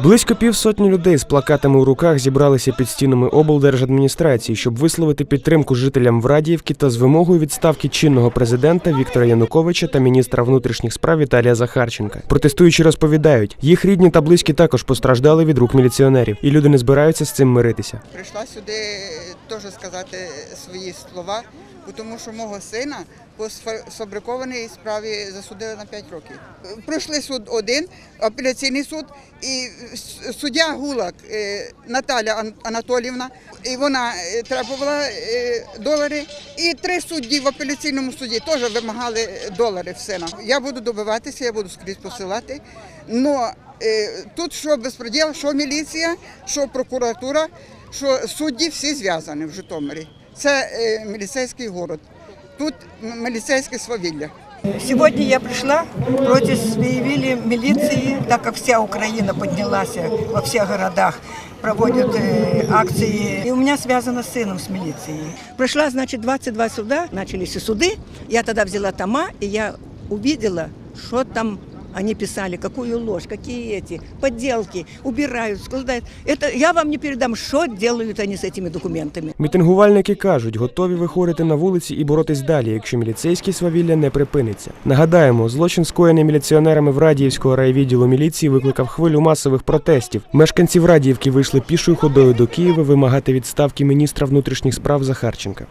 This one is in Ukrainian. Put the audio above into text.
Близько півсотні людей з плакатами у руках зібралися під стінами облдержадміністрації, щоб висловити підтримку жителям Врадіївки та з вимогою відставки чинного президента Віктора Януковича та міністра внутрішніх справ Віталія Захарченка. Протестуючі розповідають, їх рідні та близькі також постраждали від рук міліціонерів, і люди не збираються з цим миритися. Прийшла сюди теж сказати свої слова, тому що мого сина по сфабрикованій справі засудили на 5 років. Пройшли суд один, апеляційний суд, і суддя Гулак е, Наталя Ан- Анатолівна, і вона е, требувала е, долари, і три судді в апеляційному суді теж вимагали долари в сина. Я буду добиватися, я буду скрізь посилати. Но тут що безпреділ, що міліція, що прокуратура, що судді всі зв'язані в Житомирі. Це міліцейський город. Тут міліцейське свавілля. Сегодня я пришла против своевилия милиции, так как вся Украина поднялась во всех городах, проводят э, акции. И у меня связано с сыном с милицией. Пришла, значит, 22 суда, начались и суды. Я тогда взяла тома, и я увидела, что там они писали, какую ложь, какие эти подделки, убирают, складывают. Это я вам не передам, что делают они с этими документами. Мітингувальники кажуть, готові виходити на вулиці і боротись далі, якщо міліцейські свавілля не припиниться. Нагадаємо, злочин скоєний міліціонерами в Радіївського райвідділу міліції викликав хвилю масових протестів. Мешканці Врадіївки вийшли пішою ходою до Києва вимагати відставки міністра внутрішніх справ Захарченка.